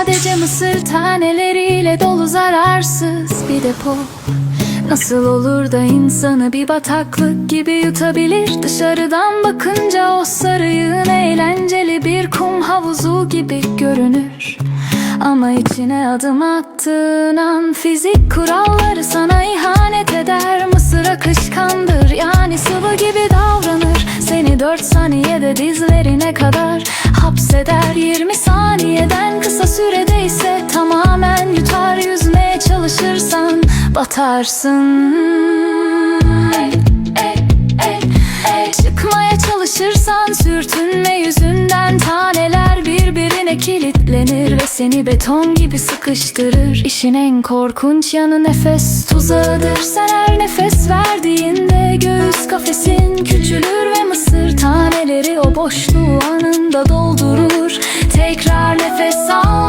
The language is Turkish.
Sadece mısır taneleriyle dolu zararsız bir depo. Nasıl olur da insanı bir bataklık gibi yutabilir? Dışarıdan bakınca o sarı yığın eğlenceli bir kum havuzu gibi görünür. Ama içine adım attığın an fizik kuralları sana ihanet eder. Mısır akışkandır yani sıvı gibi davranır. Seni dört saniyede dizlerine kadar hapseder. 20 saniyeden batarsın Çıkmaya çalışırsan sürtünme yüzünden taneler birbirine kilitlenir ve seni beton gibi sıkıştırır. İşin en korkunç yanı nefes tuzağıdır. Sen her nefes verdiğinde göğüs kafesin küçülür ve mısır taneleri o boşluğu anında doldurur.